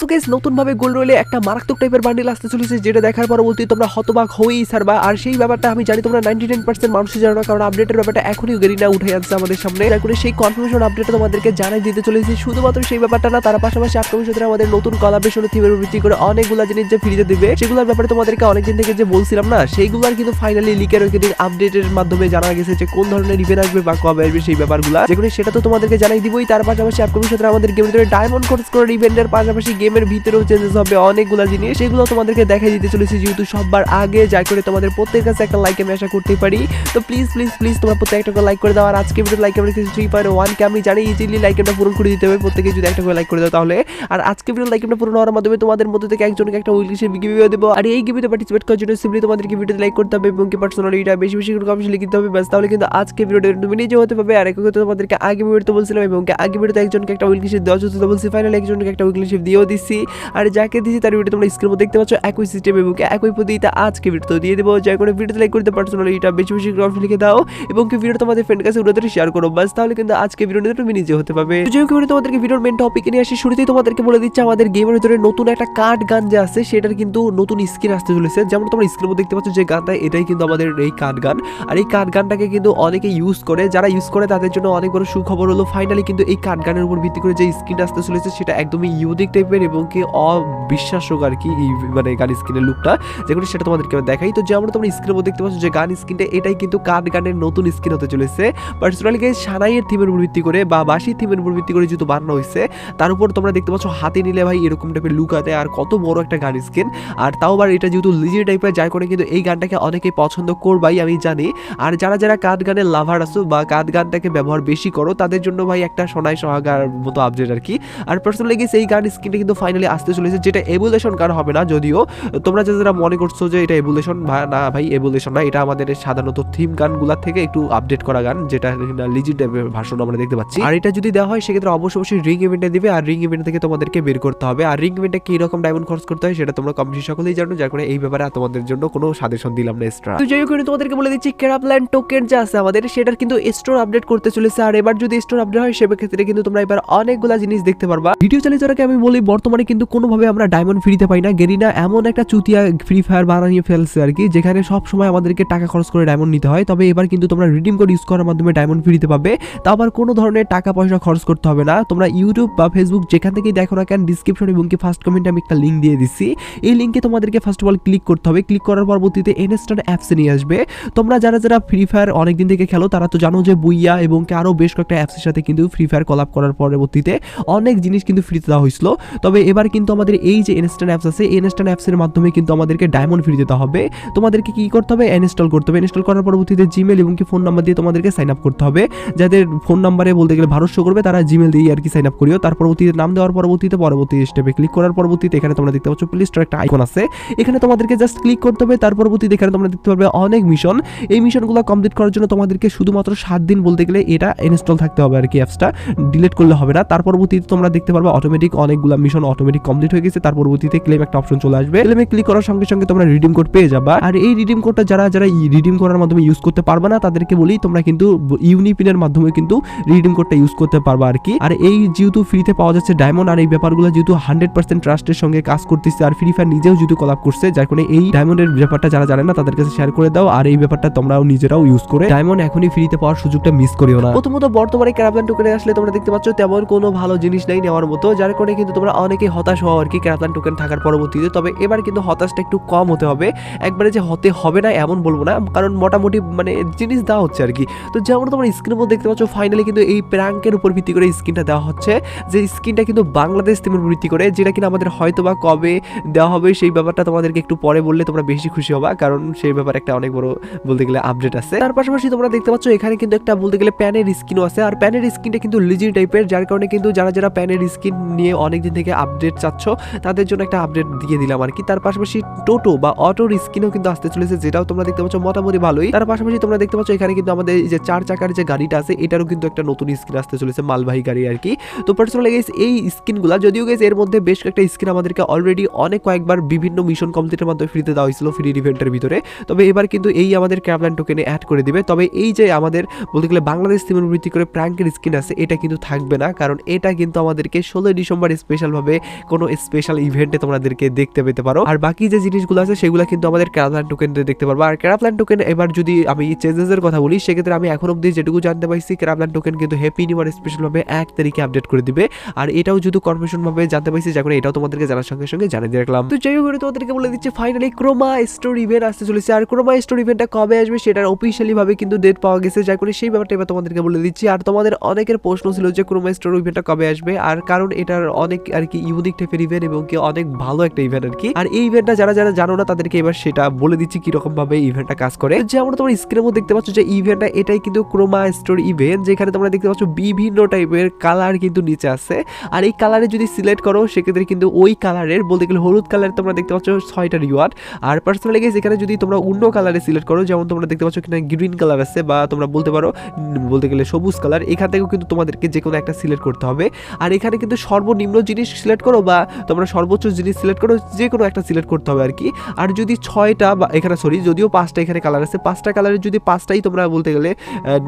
তো গোল্ড রয়েলে একটা মারাত্মক টাইপের বান্ডিল আসতে চলেছে, যেটা দেখার পরবর্তী তোমরা হতবাক হয়েই সারবা আর সেই ব্যাপারটা আমি জানি তোমরা নাইনটি নাইন পার্সেন্ট জানো কারণ আপডেটের ব্যাপারটা এখনই উঠে যাচ্ছে আমাদের সামনে। করে সেই কনফার্মেশন তোমাদেরকে জানাই দিতে চলেছি। শুধুমাত্র সেই ব্যাপারটা না, তার পাশাপাশি আমাদের নতুন কলাবেশন থিমের ভিত্তি করে অনেকগুলো জিনিস যে ফ্রিতে দিবে, সেগুলোর ব্যাপারে তোমাদেরকে অনেকদিন থেকে যে বলছিলাম না, সেইগুলোর কিন্তু ফাইনালি লিকের ওইদিন আপডেটের মাধ্যমে জানা গেছে যে কোন ধরনের ইভেন্ট আসবে বা কবে আসবে সেই ব্যাপারগুলো। যেগুলো সেটা তো তোমাদেরকে জানাই দিবই। তার পাশাপাশি সাথে আমাদের গেমের ডায়মন্ড কোর্স করে ইভেন্টের পাশাপাশি গেমের ভিতরেও চেঞ্জেস হবে অনেকগুলো জিনিস। সেগুলো তোমাদেরকে দেখাই দিতে চলেছি যেহেতু সবার আগে যাই করে তোমাদের প্রত্যেক কাছে একটা লাইক আমি আশা করতে পারি। তো প্লিজ প্লিজ প্লিজ তোমার প্রত্যেক একটা লাইক করে দাও। আর আজকে ভিডিও লাইক আমরা থ্রি পয়েন্ট ওয়ানকে আমি জানি ইজিলি লাইকটা পূরণ করে দিতে হবে। প্রত্যেকে যদি একটা করে লাইক করে দাও তাহলে। আর আজকে ভিডিও লাইকটা পূরণ হওয়ার মাধ্যমে তোমাদের মধ্যে থেকে একজনকে একটা উইলিশে গিভিও দেবো। আর এই গিভিতে পার্টিসিপেট করার জন্য সিম্পলি তোমাদেরকে ভিডিও লাইক করতে হবে এবং কি পার্সোনালি এটা বেশি বেশি করে কমেন্ট লিখতে হবে। ব্যাস, তাহলে কিন্তু আজকে ভিডিওটা তুমি নিজে হতে পারবে। আর একই তোমাদেরকে আগে ভিডিওতে বলছিলাম এবং আগে ভিডিওতে একজনকে একটা উইলিশে দেওয়া হচ্ছে তো বলছি ফাইনালি একজনকে একটা উইলিশে দিয়েও দিচ্ছি আর যাকে দিচ্ছি তার ভিডিও তোমরা স্ক্রিনের দেখতে পাচ্ছ, একই সিস্টেম এবং একই পদ্ধতিতে আজকে ভিডিও দিয়ে দেবো। যাই করে ভিডিওতে লাইক করতে পার্সোনালি এটা বেশি বেশি করে লিখে দাও এবং কি ভিডিও তোমাদের ফ্রেন্ড কাছে উড়ে শেয়ার করো। বাস তাহলে কিন্তু আজকে ভিডিওটা তুমি নিজে হতে পারবে। হোক ভিডিও তোমাদেরকে ভিডিওর মেন টপিকে নিয়ে আসি। শুরুতেই তোমাদেরকে বলে দিচ্ছি, আমাদের গেমের ভিতরে নতুন একটা কার্ড গান যে আছে, সেটার কিন্তু নতুন স্কিন আসতে চলেছে। যেমন তোমরা স্ক্রিনের দেখতে পাচ্ছ যে গানটা, এটাই কিন্তু আমাদের এই কার্ড গান। আর এই কার্ড গানটাকে কিন্তু অনেকে ইউজ করে, যারা ইউজ করে তাদের জন্য অনেক বড় সুখবর হলো। ফাইনালি কিন্তু এই কার্ড গানের উপর ভিত্তি করে যে স্কিনটা আসতে চলেছে, সেটা একদমই ইউনিক টাইপের এবং কি অবিশ্বাস্যক আর কি মানে গান স্কিনের লুকটা যেগুলো সেটা তোমাদেরকে আমি দেখাই। তো যেমন তোমরা স্ক্রিনের মধ্যে দেখতে পাচ্ছ যে গান স্কিনটা, এটাই কিন্তু কার্ড গানের নতুন স্কিন হতে চলেছে। পার্সোনালি গাইজ সানাইয়ের থিমের উপর ভিত্তি করে বা বাসির থিমের উপর ভিত্তি করে যেহেতু বানানো হয়েছে, তার উপর তোমরা দেখতে পাচ্ছ হাতে নিলে ভাই এরকম টাইপের লুক আতে আর কত বড় একটা গান স্ক্রিন আর তাও আবার এটা যেহেতু লিজি টাইপের যার করে কিন্তু এই গানটাকে অনেকেই পছন্দ করবাই, আমি জানি। আর যারা যারা কাঠ গানের লাভার আছো বা কাঠ গানটাকে ব্যবহার বেশি করো, তাদের জন্য ভাই একটা সোনাই সহাগার মতো আপডেট আর কি। আর পার্সোনালি গেছে এই গান স্কিনটা কিন্তু ফাইনালি আসতে চলেছে, যেটা এভুলেশন গান হবে না, যদিও তোমরা যারা যারা মনে করছ যে এটা এভুলেশন না ভাই এভুলেশন না, এটা আমাদের সাধারণত থিম গানগুলোর থেকে একটু আপডেট করা গান, যেটা লিজিট ভার্সন আমরা দেখতে পাচ্ছি। আর এটা যদি দেওয়া হয়, সেক্ষেত্রে অবশ্যই অবশ্যই রিং ইভেন্টে দিবে, আর রিং ইভেন্ট থেকে তোমাদেরকে বের করতে হবে। আর রিং ইভেন্টে কি রকম ডায়মন্ড খরচ করতে হয়, সেটা তোমরা কম বেশি সকলেই জানো, যার কারণে এই ব্যাপারে তোমাদের জন্য কোনো সাজেশন দিলাম না এক্সট্রা তো যাই হোক তোমাদেরকে বলে দিচ্ছি ক্যারাপ্ল্যান্ড টোকেন যা আছে আমাদের, সেটার কিন্তু স্টোর আপডেট করতে চলেছে। আর এবার যদি স্টোর আপডেট হয়, সেক্ষেত্রে কিন্তু তোমরা এবার অনেকগুলা জিনিস দেখতে পারবা। ভিডিও চালিয়ে যারাকে আমি বলি, বর্তমানে কিন্তু কোনোভাবে আমরা ডায়মন্ড ফ্রিতে পাই না। গেরিনা এমন একটা চুতিয়া ফ্রি ফায়ার বানিয়ে ফেলছে আর কি, যেখানে সব সময় আমাদেরকে টাকা খরচ করে ডায়মন্ড নিতে হয়। তবে এবার কিন্তু তোমরা রিডিম কোড ইউজ করার মাধ্যমে ডায়মন্ড ফ্রিতে পাবে। তা আবার কোনো ধরনের টাকা পয়সা খরচ করতে হবে না। তোমরা ইউটিউব বা ফেসবুক যেখান থেকেই দেখো না কেন ডিসক্রিপশন এবং কি ফার্স্ট কমেন্টে আমি একটা লিঙ্ক দিয়ে দিচ্ছি এই লিঙ্কে তোমাদেরকে ফার্স্ট অফ অল ক্লিক করতে হবে। ক্লিক করার পরবর্তীতে ইনস্ট্যান্ট অ্যাপসে নিয়ে আসবে। তোমরা যারা যারা ফ্রি ফায়ার অনেকদিন থেকে খেলো, তারা তো জানো যে বুইয়া এবং আরও বেশ কয়েকটা অ্যাপসের সাথে কিন্তু ফ্রি ফায়ার কলাপ করার পরবর্তীতে অনেক জিনিস কিন্তু ফ্রিতে দেওয়া হয়েছিল। তবে এবার কিন্তু আমাদের এই যে ইনস্ট্যান্ট অ্যাপস আছে ইনস্ট্যান্ট অ্যাপসের মাধ্যমে কিন্তু আমাদেরকে ডায়মন্ড ফ্রি দিতে হবে। তোমাদেরকে কি করতে হবে? ইনস্টল করতে হবে। ইনস্টল করার পরবর্তীতে জিমেল এবং কি ফোন নাম্বার দিয়ে তোমাদেরকে সাইন আপ করতে হবে। যাদের ফোন নাম্বারে বলতে গেলে ভারত শো করবে, তারা জিমেল দিয়ে আর কি সাইন আপ করিও। তার পরবর্তীতে নাম দেওয়ার পরবর্তীতে পরবর্তী স্টেপে ক্লিক করার পরবর্তীতে এখানে তোমরা দেখতে পাচ্ছ প্লে একটা আইকন আছে। এখানে তোমাদেরকে জাস্ট ক্লিক করতে হবে। তার পরবর্তীতে এখানে তোমরা দেখতে পারবে অনেক মিশন এই মিশনগুলো কমপ্লিট করার জন্য তোমাদেরকে শুধুমাত্র সাত দিন বলতে গেলে এটা ইনস্টল থাকতে হবে আর কি অ্যাপসটা ডিলিট করলে হবে না। তার পরবর্তীতে তোমরা দেখতে পারবে অটোমেটিক অনেকগুলো মিশন অটোমেটিক কমপ্লিট হয়ে গেছে, তার পরবর্তীতে ক্লেম একটা অপশন চলে আসবে। ক্লেমে ক্লিক করার সঙ্গে সঙ্গে তোমরা রিডিম কোড পেয়ে যাবা। আর এই রিডিম কোডটা যারা যারা রিডিম করার মাধ্যমে ইউজ করতে পারবে না, তাদেরকে বলি তোমরা কিন্তু ইউনিপিনের মাধ্যমে কিন্তু রিডিম কোডটা ইউজ করতে পারবা আর কি। আর এই যেহেতু ফ্রিতে পাওয়া যাচ্ছে ডায়মন্ড আর এই ব্যাপারগুলো যেহেতু হান্ড্রেড পার্সেন্ট ট্রাস্টের সঙ্গে কাজ করতেছে, আর ফ্রি ফায়ার নিজেও যেহেতু কলাপ করছে, যার কারণে এই ডায়মন্ডের ব্যাপারটা যারা জানে না, তাদের কাছে শেয়ার করে দাও। আর এই ব্যাপারটা তোমরাও নিজেরাও ইউজ করে। ডায়মন্ড এখনই ফ্রিতে পাওয়ার সুযোগটা মিস করিও না। প্রথমত বর্তমানে ক্যারাপ্লান টোকেনে আসলে তোমরা দেখতে পাচ্ছ, তেমন কোনো ভালো জিনিস নাই নেওয়ার মতো, যার কারণে কিন্তু তোমরা অনেকে হতাশ হওয়া আর কি ক্যারাপ্লান টোকেন থাকার পরবর্তীতে। তবে এবার কিন্তু হতাশটা একটু কম হতে হবে। একবারে যে হতে হবে না, এমন বলব না। কারণ মোটামুটি মানে জিনিস দেওয়া হচ্ছে আর কি। তো যেমন তোমার স্ক্রিনের মধ্যে দেখতে পাচ্ছ ফাইনালি কিন্তু এই প্র্যাঙ্কের উপর ভিত্তি করে স্ক্রিনটা দেওয়া হচ্ছে। যে স্ক্রিনটা কিন্তু বাংলাদেশ থিমের ভিত্তি করে, যেটা কিনা আমাদের হয়তো বা কবে দেওয়া হবে, সেই ব্যাপারটা তোমাদেরকে একটু পরে বললে তোমরা বেশি খুশি হবা। কারণ সেই ব্যাপারে একটা অনেক বড় বলতে গেলে আপডেট আছে। তার পাশাপাশি তোমরা দেখতে পাচ্ছ, এখানে কিন্তু একটা বলতে গেলে প্যানের স্কিনও আছে। আর প্যানের স্কিনটা কিন্তু লিজি টাইপের যার কারণে কিন্তু যারা যারা প্যানের স্কিন নিয়ে অনেকদিন থেকে আপডেট চাচ্ছ, তাদের জন্য একটা আপডেট দিয়ে দিলাম আর কি তার পাশাপাশি টোটো বা অটোর স্কিনও কিন্তু আসতে চলেছে, যেটাও তোমরা দেখতে পাচ্ছ মোটামুটি ভালোই। তার পাশাপাশি তোমরা দেখতে পাচ্ছ এখানে কিন্তু আমাদের যে চার চাকার যে গাড়িটা আছে, এটারও কিন্তু একটা নতুন স্কিন আসতে চলেছে, মালবাহী গাড়ি আর কি তো পার্সোনালি গেছে এই স্কিনগুলো যদিও গেছে এর মধ্যে বেশ কয়েকটা স্কিন আমাদেরকে অলরেডি অনেক কয়েকবার বিভিন্ন মিশন কমপ্লিটের মাধ্যমে ফ্রিতে দেওয়া হয়েছিল ফ্রি ইভেন্টের ভিতরে। তবে এবার কিন্তু এই আমাদের ক্যাবলান টোকেনে অ্যাড করে দিবে। তবে এই যে আমাদের বলতে গেলে বাংলাদেশ থিমের ভিত্তি করে প্র্যাঙ্কের স্কিন আছে, এটা কিন্তু থাকবে না, কারণ এটা কিন্তু আমাদেরকে ষোলোই ডিসেম্বর স্পেশালভাবে ভাবে কোনো স্পেশাল ইভেন্টে তোমাদেরকে দেখতে পেতে পারো। আর বাকি যে জিনিসগুলো আছে, সেগুলো কিন্তু আমাদের ক্যারাপ্ল্যান টোকেন দেখতে পারব। আর ক্যারাপ্ল্যান টোকেন এবার যদি আমি চেঞ্জেস এর কথা বলি, সেক্ষেত্রে আমি এখন অব্দি যেটুকু জানতে পারছি ক্যারাপ্ল্যান টোকেন কিন্তু হ্যাপি নিউ ইয়ার স্পেশাল ভাবে এক তারিখে আপডেট করে দিবে। আর এটাও যদি কনফার্মেশন ভাবে জানতে পারছি, যা করে এটাও তোমাদেরকে জানার সঙ্গে সঙ্গে জানিয়ে দিয়ে রাখলাম। তো যাই হোক তোমাদেরকে বলে দিচ্ছি ফাইনালি ক্রোমা স্টোর ইভেন্ট আসতে চলেছে। আর ক্রোমা স্টোর ইভেন্টটা কবে আসবে সেটার অফিসিয়ালি ভাবে কিন্তু ডেট পাওয়া গেছে। যা করে সেই ব্যাপারটা এবার তোমাদেরকে বলে দিচ্ছি। আর তোমাদের অনেকের প্রশ্ন ছিল যে ক্রোমা স্টোর ইভেন্টটা কবে আসবে? আর কারণ এটার অনেক আর কি ইউনিক টাইপের ইভেন্ট এবং কি অনেক ভালো একটা ইভেন্ট আর কি। আর এই ইভেন্টটা যারা যারা জানো না, তাদেরকে এবার সেটা বলে দিচ্ছি কীরকম ভাবে ইভেন্টটা কাজ করে। যেমন তোমরা স্ক্রিনের মধ্যে দেখতে পাচ্ছ যে ইভেন্টটা এটাই কিন্তু ক্রোমা স্টোর ইভেন্ট যেখানে তোমরা দেখতে পাচ্ছ বিভিন্ন টাইপের কালার কিন্তু নিচে আছে। আর এই কালারে যদি সিলেক্ট করো, সেক্ষেত্রে কিন্তু ওই কালারের বলতে গেলে হলুদ কালারে তোমরা দেখতে পাচ্ছ ছয়টা রিওয়ার্ড আর পার্সোনালি গেছে এখানে যদি তোমরা অন্য কালারে সিলেক্ট করো, যেমন তোমরা দেখতে পাচ্ছ কিনা গ্রিন কালার আছে বা তোমরা বলতে পারো বলতে গেলে সবুজ কালার এখান থেকেও কিন্তু তোমাদেরকে যে কোনো একটা সিলেক্ট করতে হবে। আর এখানে কিন্তু সর্বনিম্ন জিনিস সিলেক্ট করো বা তোমরা সর্বোচ্চ জিনিস সিলেক্ট করো যে কোনো একটা সিলেক্ট করতে হবে আর কি আর যদি ছয়টা বা এখানে সরি যদিও পাঁচটা এখানে কালার আছে, পাঁচটা কালারের যদি পাঁচটাই তোমরা বলতে গেলে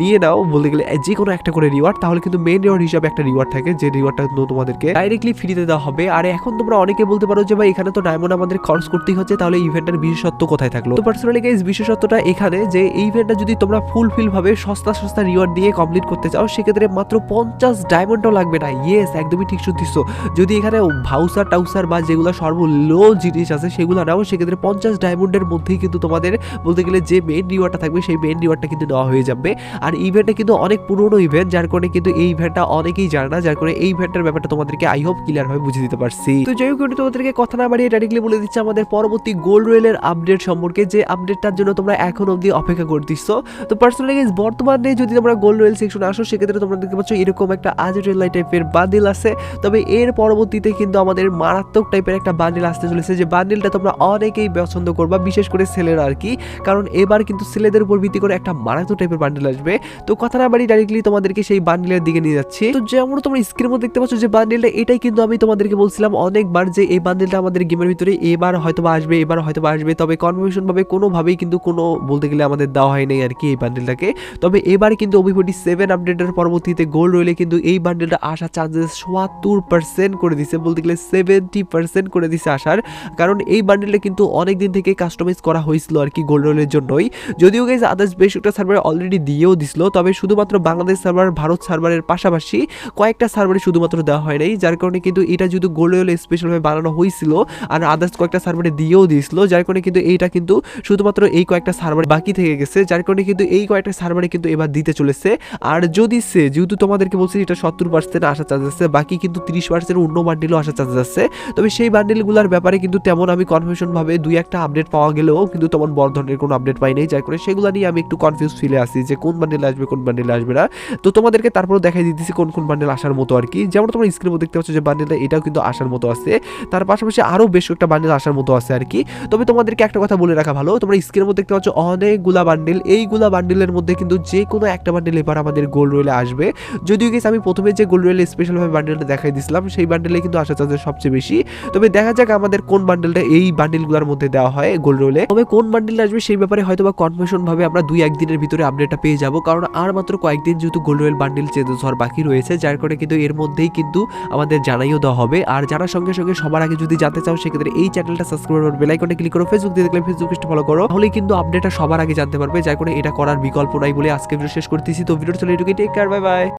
নিয়ে নাও, বলতে গেলে যে কোনো একটা করে রিওয়ার্ড তাহলে কিন্তু মেন রিওয়ার্ড হিসাবে একটা রিওয়ার্ড থাকে, যে রিওয়ার্ডটা কিন্তু তোমাদেরকে ডাইরেক্টলি ফ্রিতে দেওয়া হবে। আর এখন তোমরা অনেকে বলতে পারো যে, ভাই, এখানে তো ডায়মন্ড আমাদের খরচ করতেই হচ্ছে, তাহলে ইভেন্টের বিশেষত্ব কোথায় থাকল? তো পার্সোনালি গাইজ বিশেষত্বটা এখানে যে ইভেন্টটা যদি তোমরা ফুলফিল ভাবে সস্তা সস্তা রিওয়ার্ড দিয়ে কমপ্লিট করতে চাও, সেক্ষেত্রে মাত্র পঞ্চাশ ডায়মন্ডও লাগবে না। ইয়েস একদমই ঠিক শুনতিস যদি এখানে ভাউসার টাউসার বা যেগুলো সর্বলো জিনিস আছে সেগুলো নাও সেক্ষেত্রে পঞ্চাশ ডায়মন্ডের মধ্যেই কিন্তু তোমাদের বলতে গেলে যে মেন রিওয়ার্ডটা থাকবে সেই মেন রিওয়ার্ডটা কিন্তু নেওয়া হয়ে যাবে। আর ইভেন্টটা কিন্তু অনেক পুরনো ইভেন্ট যার কারণে কিন্তু এই ইভেন্টটা অনেকেই জানে না, যার কারণে এই ইভেন্টের ব্যাপারটা তোমাদেরকে আই হোপ ক্লিয়ার ভাবে বুঝিয়ে দিতে পারছি। তো যাই হোক তোমাদেরকে কথা না বাড়িয়ে ডাইরেক্টলি বলে দিচ্ছি আমাদের পরবর্তী গোল্ড রয়েলের আপডেট সম্পর্কে, যে আপডেটটার জন্য তোমরা এখন অবধি অপেক্ষা করতেছ। তো পার্সোনালি বর্তমানে যদি তোমরা গোল্ড রয়েল সেকশনে আসো, সেক্ষেত্রে তোমরা দেখতে পাচ্ছ এরকম একটা আজেটের লাইট টাইপের বান্ডিল আছে। তবে এর পরবর্তীতে কিন্তু আমাদের মারাত্মক টাইপের একটা বান্ডিল আসতে চলেছে। যে বান্ডিলটা তোমরা অনেকেই পছন্দ করবা, বিশেষ করে ছেলেরা আর কি। কারণ এবার কিন্তু ছেলেদের উপর ভিত্তি করে একটা মারাত্মক টাইপের বান্ডিল আসবে। তো কথা না বাড়ি ডাইরেক্টলি তোমাদেরকে সেই বান্ডিলের দিকে নিয়ে যাচ্ছি। তো যেমন তোমরা স্ক্রিনের মধ্যে দেখতে পাচ্ছ যে বান্ডিলটা এটাই কিন্তু আমি তোমাদেরকে বলছিলাম অনেকবার যে এই বান্ডিলটা আমাদের গেমের ভিতরে এবার হয়তো আসবে, এবার হয়তো বা আসবে। তবে কনফার্মেশন ভাবে কোনোভাবেই কিন্তু কোনো বলতে গেলে আমাদের দেওয়া হয় নাই আর কি এই বান্ডিলটাকে তবে এবার কিন্তু ফোর্টি সেভেন আপডেটের পরবর্তীতে গোল্ড রইলে কিন্তু এই বান্ডেলটা আসার চান্সেস সোয়াত্তর পার্সেন্ট করে দিছে বলতে গেলে সেভেন্টি পার্সেন্ট করে দিছে আসার। কারণ এই বান্ডেলটা কিন্তু অনেক দিন থেকে কাস্টমাইজ করা হয়েছিল আর কি গোল্ড রোলের জন্যই। যদিও গেছে আদার্স বেশ একটা সার্ভার অলরেডি দিয়েও দিছিল, তবে শুধুমাত্র বাংলাদেশ সার্ভার ভারত সার্ভারের পাশাপাশি কয়েকটা সার্ভারে শুধুমাত্র দেওয়া হয় নাই। যার কারণে কিন্তু এটা যদি গোল্ড রোল স্পেশালভাবে বানানো হয়েছিল, আর আদার্স কয়েকটা সার্ভারে দিয়েও দিয়েছিল, যার কারণে কিন্তু এইটা কিন্তু শুধুমাত্র এই কয়েকটা সার্ভার বাকি থেকে গেছে, যার কারণে কিন্তু এই কয়েকটা সার্ভারে কিন্তু এবার দিতে চলেছে। আর যদি সে, যেহেতু তোমাদেরকে বলছি এটা সত্তর পার্সেন্ট আসার চান্সেস আছে বাকি কিন্তু তিরিশ পার্সেন্ট অন্য বান্ডিলও আসার চান্সেস আছে। তবে সেই বান্ডিলগুলোর ব্যাপারে কিন্তু তেমন আমি কনফিউশন ভাবে দুই একটা আপডেট পাওয়া গেলেও কিন্তু তেমন বড় ধরনের কোনো আপডেট পাই নাই। যার করে সেগুলো নিয়ে আমি একটু কনফিউজ ফিলে আসি যে কোন বান্ডিল আসবে, কোন বান্ডিল আসবে না। তো তোমাদেরকে তারপরে দেখাই দিতেছি কোন কোন বান্ডিল আসার মতো আর কি। যেমন তোমরা স্ক্রিনে দেখতে পাচ্ছ যে বান্ডিলটা এটাও কিন্তু আসার মতো আছে। তার পাশাপাশি আরও বেশ কয়েকটা বান্ডিল আসার মতো আছে আর কি। তবে তোমাদেরকে একটা কথা বলে রাখা ভালো। তোমরা স্ক্রিনের মধ্যে দেখতে পাচ্ছ অনেকগুলা বান্ডিল এইগুলা বান্ডিলের মধ্যে কিন্তু যে কোনো একটা বান্ডিল এবার আমাদের গোল্ড রয়েলে আসবে। যদিও গেছে আমি প্রথমে যে গোল্ড রয়েল স্পেশালভাবে বান্ডেলটা দেখাই দিয়েছিলাম সেই বান্ডেলে কিন্তু আসার চান্সেস সবচেয়ে বেশি। তবে দেখা যাক আমাদের কোন বান্ডেলটা এই বান্ডেলগুলোর মধ্যে দেওয়া হয় গোল্ড রোলে তবে কোন বান্ডেলটা আসবে সেই ব্যাপারে হয়তো বা কনফার্মেশন ভাবে আমরা দুই একদিনের ভিতরে আপডেটটা পেয়ে যাব, কারণ আর মাত্র কয়েকদিন যেহেতু গোল্ড রয়েল বান্ডেল চেঞ্জেস হওয়ার বাকি রয়েছে, যার কারণে কিন্তু এর মধ্যেই কিন্তু আমাদের জানাইও দেওয়া হবে। আর জানার সঙ্গে সঙ্গে সবার আগে যদি জানতে চাও, সেক্ষেত্রে এই চ্যানেলটা সাবস্ক্রাইব করো বেল আইকনে ক্লিক করো ফেসবুক দিয়ে দেখলে ফেসবুক ফলো করো তাহলে কিন্তু আপডেটটা সবার আগে জানতে পারবে, যার কারণে এটা করার বিকল্প নাই বলে আজকে ভিডিও শেষ করতেছি। তো ভিডিও চলে এটুকুই টেক কেয়ার বাই বাই